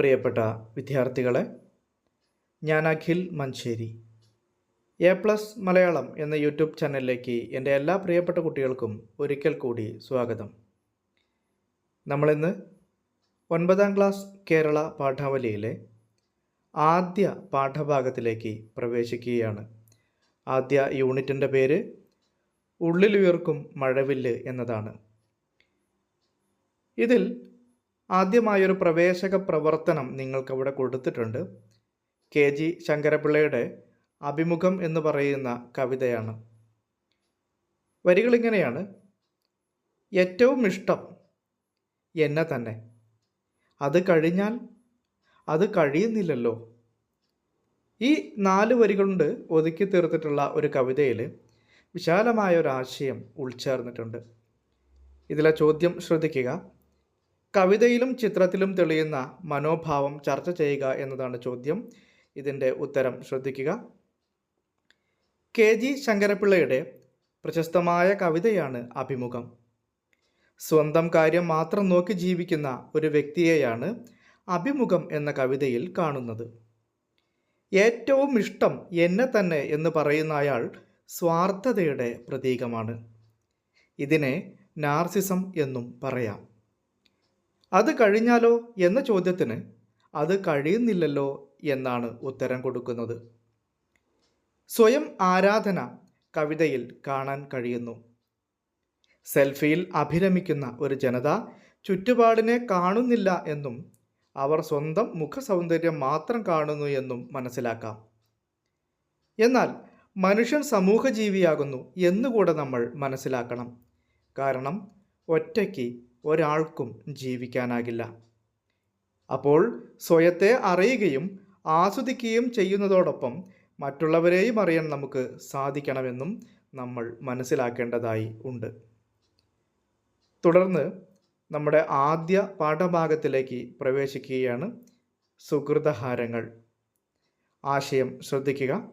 പ്രിയപ്പെട്ട വിദ്യാർത്ഥികളെ ഞാൻ അഖിൽ മഞ്ചേരി എ പ്ലസ് മലയാളം എന്ന യൂട്യൂബ് ചാനലിലേക്ക് എന്റെ എല്ലാ പ്രിയപ്പെട്ട കുട്ടികൾക്കും ഒരിക്കൽ കൂടി സ്വാഗതം. നമ്മളിന്ന് ഒൻപതാം ക്ലാസ് കേരള പാഠാവലിയിലെ ആദ്യ പാഠഭാഗത്തിലേക്ക് പ്രവേശിക്കുകയാണ്. ആദ്യ യൂണിറ്റിന്റെ പേര് ഉള്ളിലുയർക്കും മഴവില്ല് എന്നതാണ്. ഇതിൽ ആദ്യമായൊരു പ്രവേശക പ്രവർത്തനം നിങ്ങൾക്കവിടെ കൊടുത്തിട്ടുണ്ട്. കെ. ജി. ശങ്കരപിള്ളയുടെ അഭിമുഖം എന്ന് പറയുന്ന കവിതയാണ്. വരികളിങ്ങനെയാണ്. ഏറ്റവും ഇഷ്ടം എന്നെ തന്നെ. അത് കഴിഞ്ഞാൽ അത് കഴിയുന്നില്ലല്ലോ. ഈ നാല് വരികളുണ്ട് ഒതുക്കി തീർത്തിട്ടുള്ള ഒരു കവിതയിൽ വിശാലമായ ഒരു ആശയം ഉൾച്ചേർന്നിട്ടുണ്ട്. ഇതിലെ ചോദ്യം ശ്രദ്ധിക്കുക. കവിതയിലും ചിത്രത്തിലും തെളിയുന്ന മനോഭാവം ചർച്ച ചെയ്യുക എന്നതാണ് ചോദ്യം. ഇതിന്റെ ഉത്തരം ശ്രദ്ധിക്കുക. കെ ജി ശങ്കരപിള്ളയുടെ പ്രശസ്തമായ കവിതയാണ് അഭിമുഖം. സ്വന്തം കാര്യം മാത്രം നോക്കി ജീവിക്കുന്ന ഒരു വ്യക്തിയെയാണ് അഭിമുഖം എന്ന കവിതയിൽ കാണുന്നത്. ഏറ്റവും ഇഷ്ടം എന്നെ തന്നെ എന്ന് പറയുന്ന അയാൾ സ്വാർത്ഥതയുടെ പ്രതീകമാണ്. ഇതിനെ നാർസിസം എന്നും പറയാം. അത് കഴിഞ്ഞാലോ എന്ന ചോദ്യത്തിന് അത് കഴിയുന്നില്ലല്ലോ എന്നാണ് ഉത്തരം കൊടുക്കുന്നത്. സ്വയം ആരാധന കവിതയിൽ കാണാൻ കഴിയുന്നു. സെൽഫിയിൽ അഭിരമിക്കുന്ന ഒരു ജനത ചുറ്റുപാടിനെ കാണുന്നില്ല എന്നും അവർ സ്വന്തം മുഖസൗന്ദര്യം മാത്രം കാണുന്നു എന്നും മനസ്സിലാക്കാം. എന്നാൽ മനുഷ്യൻ സമൂഹജീവിയാകുന്നു എന്നുകൂടെ നമ്മൾ മനസ്സിലാക്കണം. കാരണം ഒറ്റയ്ക്ക് ഒരാൾക്കും ജീവിക്കാനാകില്ല. അപ്പോൾ സ്വയത്തെ അറിയുകയും ആസ്വദിക്കുകയും ചെയ്യുന്നതോടൊപ്പം മറ്റുള്ളവരെയും അറിയാൻ നമുക്ക് സാധിക്കണമെന്നും നമ്മൾ മനസ്സിലാക്കേണ്ടതായി ഉണ്ട്. തുടർന്ന് നമ്മുടെ ആദ്യ പാഠഭാഗത്തിലേക്ക് പ്രവേശിക്കുകയാണ് സുഹൃതഹാരങ്ങൾ ആശയം ശ്രദ്ധിക്കുക.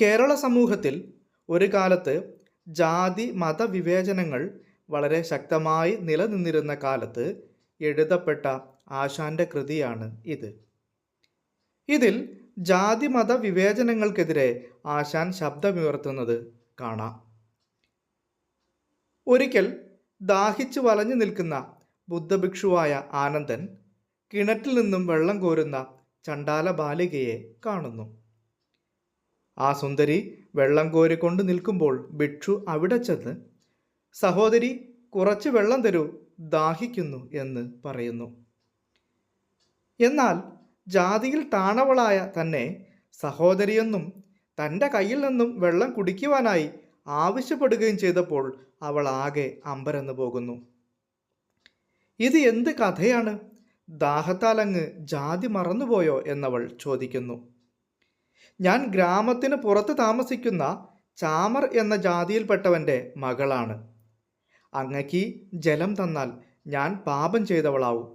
കേരള സമൂഹത്തിൽ ഒരു കാലത്ത് ജാതി മതവിവേചനങ്ങൾ വളരെ ശക്തമായി നിലനിന്നിരുന്ന കാലത്ത് എഴുതപ്പെട്ട ആശാന്റെ കൃതിയാണ് ഇത്. ഇതിൽ ജാതിമത വിവേചനങ്ങൾക്കെതിരെ ആശാൻ ശബ്ദമുയർത്തുന്നത് കാണാം. ഒരിക്കൽ ദാഹിച്ചു വലഞ്ഞു നിൽക്കുന്ന ബുദ്ധഭിക്ഷുവായ ആനന്ദൻ കിണറ്റിൽ നിന്നും വെള്ളം കോരുന്ന ചണ്ടാല ബാലികയെ കാണുന്നു. ആ സുന്ദരി വെള്ളം കോരിക്കൊണ്ട് നിൽക്കുമ്പോൾ ഭിക്ഷു അവിടെ ചെന്ന് സഹോദരി കുറച്ച് വെള്ളം തരൂ ദാഹിക്കുന്നു എന്ന് പറയുന്നു. എന്നാൽ ജാതിയിൽ താണവളായ തന്നെ സഹോദരിയെന്നും തന്റെ കയ്യിൽ നിന്നും വെള്ളം കുടിക്കുവാനായി ആവശ്യപ്പെടുകയും ചെയ്തപ്പോൾ അവൾ ആകെ അമ്പരന്ന് പോകുന്നു. ഇത് എന്ത് കഥയാണ്? ദാഹത്താൽ അങ്ങ് ജാതി മറന്നുപോയോ എന്നവൾ ചോദിക്കുന്നു. ഞാൻ ഗ്രാമത്തിന് പുറത്ത് താമസിക്കുന്ന ചാമർ എന്ന ജാതിയിൽപ്പെട്ടവന്റെ മകളാണ്. അങ്ങക്ക് ജലം തന്നാൽ ഞാൻ പാപം ചെയ്തവളാവും.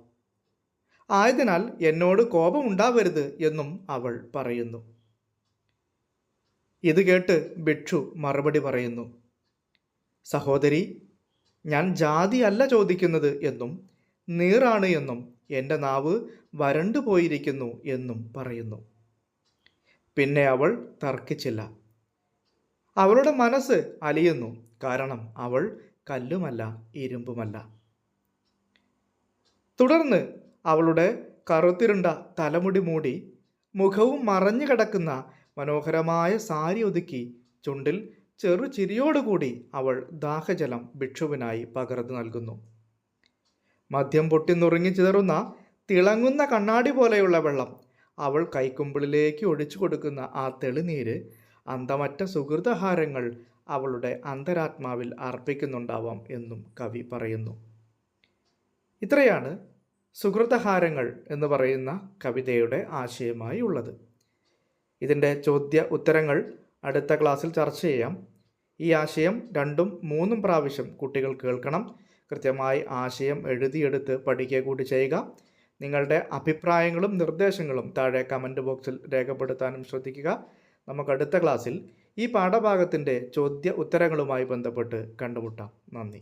ആയതിനാൽ എന്നോട് കോപമുണ്ടാവരുത് എന്നും അവൾ പറയുന്നു. ഇത് കേട്ട് ഭിക്ഷു മറുപടി പറയുന്നു. സഹോദരി ഞാൻ ജാതി അല്ല ചോദിക്കുന്നത് എന്നും നീറാണ് എന്നും എന്റെ നാവ് വരണ്ടു പോയിരിക്കുന്നു എന്നും പറയുന്നു. പിന്നെ അവൾ തർക്കിച്ചില്ല. അവളുടെ മനസ്സ് അലിയുന്നു. കാരണം അവൾ കല്ലുമല്ല ഇരുമ്പുമല്ല. തുടർന്ന് അവളുടെ കറുത്തിരുണ്ട തലമുടി മൂടി മുഖവും മറഞ്ഞു കിടക്കുന്ന മനോഹരമായ സാരി ഒതുക്കി ചുണ്ടിൽ ചെറു ചിരിയോടുകൂടി അവൾ ദാഹജലം ഭിക്ഷുവിനായി പകർന്നു നൽകുന്നു. മദ്യം പൊട്ടി നുറുങ്ങി ചിതറുന്ന തിളങ്ങുന്ന കണ്ണാടി പോലെയുള്ള വെള്ളം അവൾ കൈക്കുമ്പിളിലേക്ക് ഒഴിച്ചു കൊടുക്കുന്ന ആ തെളിനീര് അന്തമറ്റ സുഹൃതഹാരങ്ങൾ അവളുടെ അന്തരാത്മാവിൽ അർപ്പിക്കുന്നുണ്ടാവാം എന്നും കവി പറയുന്നു. ഇത്രയാണ് സുഹൃതഹാരങ്ങൾ എന്ന് പറയുന്ന കവിതയുടെ ആശയമായി ഉള്ളത്. ഇതിന്റെ ചോദ്യ ഉത്തരങ്ങൾ അടുത്ത ക്ലാസ്സിൽ ചർച്ച ചെയ്യാം. ഈ ആശയം രണ്ടും മൂന്നും പ്രാവശ്യം കുട്ടികൾ കേൾക്കണം. കൃത്യമായി ആശയം എഴുതിയെടുത്ത് പഠിക്കുക കൂടി ചെയ്യുക. നിങ്ങളുടെ അഭിപ്രായങ്ങളും നിർദ്ദേശങ്ങളും താഴെ കമന്റ് ബോക്സിൽ രേഖപ്പെടുത്താനും ശ്രദ്ധിക്കുക. നമുക്ക് അടുത്ത ക്ലാസ്സിൽ ഈ പാഠഭാഗത്തിന്റെ ചോദ്യ ഉത്തരങ്ങളുമായി ബന്ധപ്പെട്ട് കണ്ടുമുട്ടാം. നന്ദി.